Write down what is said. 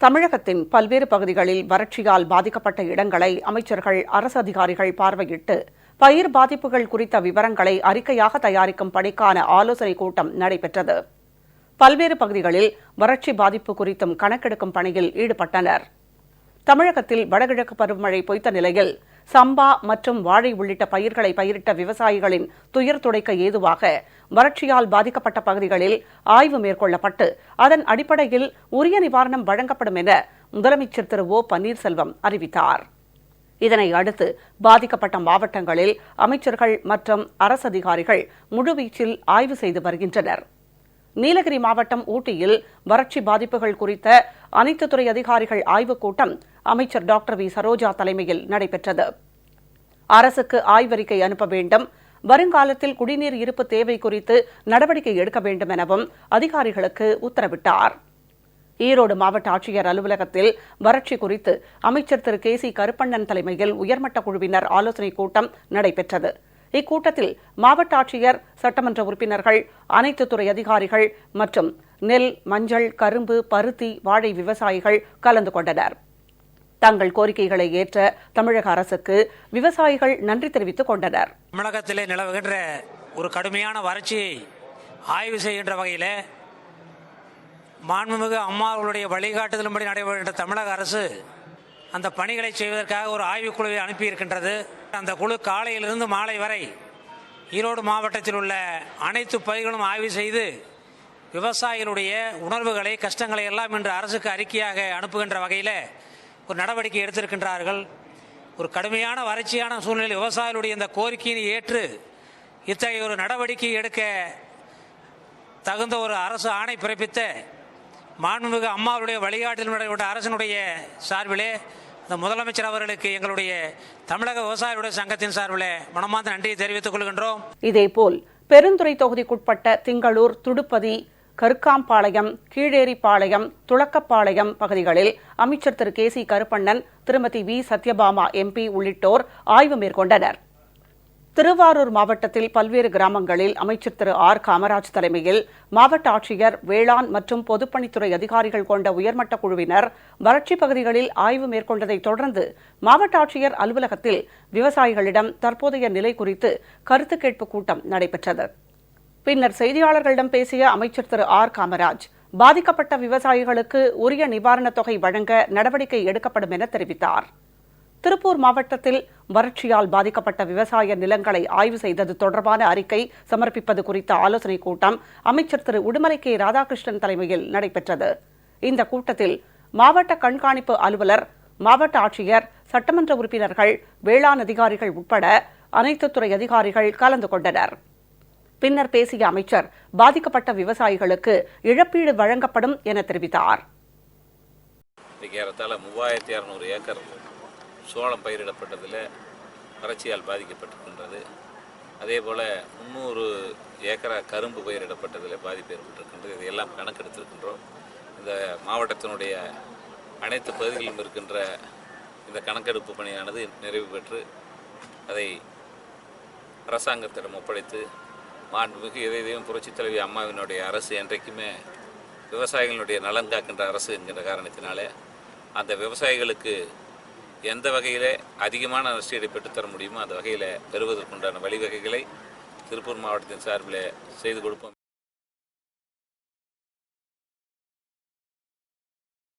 தமிழகத்தின் பல்வேறு பகுதிகளில் வறட்சியால் பாதிக்கப்பட்ட இடங்களை அமைச்சர்கள் அரசு அதிகாரிகள் பார்வையிட்டு பயிர் பாதிப்புகள் குறித்த விவரங்களை அறிக்கையாக தயாரிக்கும் பணிக்கான ஆலோசனைக் கூட்டம் நடைபெற்றது. பல்வேறு பகுதிகளில் வறட்சி பாதிப்பு குறித்தும் கணக்கெடுக்கும் பணியில் ஈடுபட்டனர். தமிழகத்தில் வடகிழக்கு பருவமழை பொய்த்த நிலையில் சம்பா மற்றும் வாழை உள்ளிட்ட பயிர்களை பயிரிட்ட விவசாயிகளின் துயர் துடைக்க ஏதுவாக வறட்சியால் பாதிக்கப்பட்ட பகுதிகளில் ஆய்வு மேற்கொள்ளப்பட்டு அதன் அடிப்படையில் உரிய நிவாரணம் வழங்கப்படும் என முதலமைச்சர் திரு ஓ பன்னீர்செல்வம் அறிவித்தார். இதனை அடுத்து பாதிக்கப்பட்ட மாவட்டங்களில் அமைச்சர்கள் மற்றும் அரசு அதிகாரிகள் முழுவீச்சில் ஆய்வு செய்து வருகின்றனர். நீலகிரி மாவட்டம் ஊட்டியில் வறட்சி பாதிப்புகள் குறித்த அனைத்து துறை அதிகாரிகள் ஆய்வுக் கூட்டம் அமைச்சர் டாக்டர் வி. சரோஜா தலைமையில் நடைபெற்றது. அரசுக்கு ஆய்வறிக்கை அனுப்ப வேண்டும். வருங்காலத்தில் குடிநீர் இருப்பு தேவை குறித்து நடவடிக்கை எடுக்க வேண்டும் எனவும் அதிகாரிகளுக்கு உத்தரவிட்டார். ஈரோடு மாவட்ட ஆட்சியர் அலுவலகத்தில் வறட்சி குறித்து அமைச்சர் திரு. கே. சி. கருப்பண்ணன் தலைமையில் உயர்மட்ட குழுவினர் ஆலோசனைக் கூட்டம் நடைபெற்றது. இக்கூட்டத்தில் மாவட்ட ஆட்சியர் சட்டமன்ற உறுப்பினர்கள் அனைத்து துறை அதிகாரிகள் மற்றும் நெல் மஞ்சள் கரும்பு பருத்தி வாழை விவசாயிகள் கலந்து கொண்டனர். தங்கள் கோரிக்கைகளை ஏற்ற தமிழக அரசுக்கு விவசாயிகள் நன்றி தெரிவித்துக் கொண்டனர். தமிழகத்திலே நிலவுகின்ற ஒரு கடுமையான வறட்சியை ஆய்வு செய்கின்ற வகையில் மாண்புமிகு அம்மாவர்களுடைய வழிகாட்டுதலின்படி நடைபெறுகின்ற தமிழக அரசு அந்த பணிகளை செய்வதற்காக ஒரு ஆய்வுக்குழுவை அனுப்பியிருக்கின்றது. அந்த குழு காலையிலிருந்து மாலை வரை ஈரோடு மாவட்டத்தில் உள்ள அனைத்து பயிர்களும் ஆய்வு செய்து விவசாயிகளுடைய உணர்வுகளை கஷ்டங்களை எல்லாம் இன்று அரசுக்கு அறிக்கையாக அனுப்புகின்ற வகையில் ஒரு நடவடிக்கை எடுத்திருக்கின்றார்கள். ஒரு கடுமையான வறட்சியான சூழ்நிலை விவசாயிகளுடைய இந்த கோரிக்கையை ஏற்று இத்தகைய ஒரு நடவடிக்கை எடுக்க தகுந்த ஒரு அரசு ஆணை பிறப்பித்த மாண்புமிகு அம்மாவுடைய வழிகாட்டில் அரசனுடைய சார்பிலே இந்த முதலமைச்சர் அவர்களுக்கு எங்களுடைய தமிழக விவசாயிகளுடைய சங்கத்தின் சார்பிலே மனமார்ந்த நன்றியை தெரிவித்துக் கொள்கின்றோம். இதேபோல் பெருந்துறை தொகுதிக்குட்பட்ட திங்களூர் துடுப்பதி கருக்காம்பாளையம் கீழேரிப்பாளையம் துளக்கப்பாளையம் பகுதிகளில் அமைச்சர் திரு. கே. சி. கருப்பண்ணன் திருமதி வி. சத்யபாமா எம்பி உள்ளிட்டோர் ஆய்வு மேற்கொண்டனர். திருவாரூர் மாவட்டத்தில் பல்வேறு கிராமங்களில் அமைச்சர் திரு. ஆர். காமராஜ் தலைமையில் மாவட்ட ஆட்சியர் வேளாண் மற்றும் பொதுப்பணித்துறை அதிகாரிகள் கொண்ட உயர்மட்ட குழுவினர் வறட்சி பகுதிகளில் ஆய்வு மேற்கொண்டதைத் தொடர்ந்து மாவட்ட ஆட்சியர் அலுவலகத்தில் விவசாயிகளிடம் தற்போதைய நிலை குறித்து கருத்து கேட்பு கூட்டம் நடைபெற்றது. பின்னர் செய்தியாளர்களிடம் பேசிய அமைச்சர் திரு ஆர் காமராஜ் பாதிக்கப்பட்ட விவசாயிகளுக்கு உரிய நிவாரணத் தொகை வழங்க நடவடிக்கை எடுக்கப்படும் என தெரிவித்தார். திருப்பூர் மாவட்டத்தில் வறட்சியால் பாதிக்கப்பட்ட விவசாய நிலங்களை ஆய்வு செய்தது தொடர்பான அறிக்கை சமர்ப்பிப்பது குறித்த ஆலோசனைக் கூட்டம் அமைச்சர் திரு உடுமலை கே. ராதாகிருஷ்ணன் தலைமையில் நடைபெற்றது. இந்த கூட்டத்தில் மாவட்ட கண்காணிப்பு அலுவலர் மாவட்ட ஆட்சியர் சட்டமன்ற உறுப்பினர்கள் வேளாண் அதிகாரிகள் உட்பட அனைத்து துறை அதிகாரிகள் கலந்து கொண்டனர். பின்னர் பேசிய அமைச்சர் பாதிக்கப்பட்ட விவசாயிகளுக்கு இழப்பீடு வழங்கப்படும் என தெரிவித்தார். ஏறத்தாழ மூவாயிரத்தி இரநூறு ஏக்கர் சோளம் பயிரிடப்பட்டதில் வறட்சியால் பாதிக்கப்பட்டிருக்கின்றது. அதே போல் முந்நூறு ஏக்கரா கரும்பு பயிரிடப்பட்டதில் பாதிப்பு ஏற்பட்டிருக்கின்றது. இதையெல்லாம் கணக்கெடுத்திருக்கின்றோம். இந்த மாவட்டத்தினுடைய அனைத்து பகுதிகளிலும் இருக்கின்ற இந்த கணக்கெடுப்பு பணியானது நிறைவு பெற்று அதை அரசாங்கத்திடம் ஒப்படைத்து மாண்புமிகு இதயம் புரட்சித் தலைவி அம்மாவினுடைய அரசு என்றைக்குமே விவசாயிகளுடைய நலன் காக்கின்ற அரசு என்கின்ற காரணத்தினாலே அந்த விவசாயிகளுக்கு எந்த வகையில் அதிகமான நஷ்டீடு பெற்றுத்தர முடியுமோ அந்த வகையில் பெறுவதற்குண்டான வழிவகைகளை திருப்பூர் மாவட்டத்தின் சார்பில் செய்து கொடுப்போம்.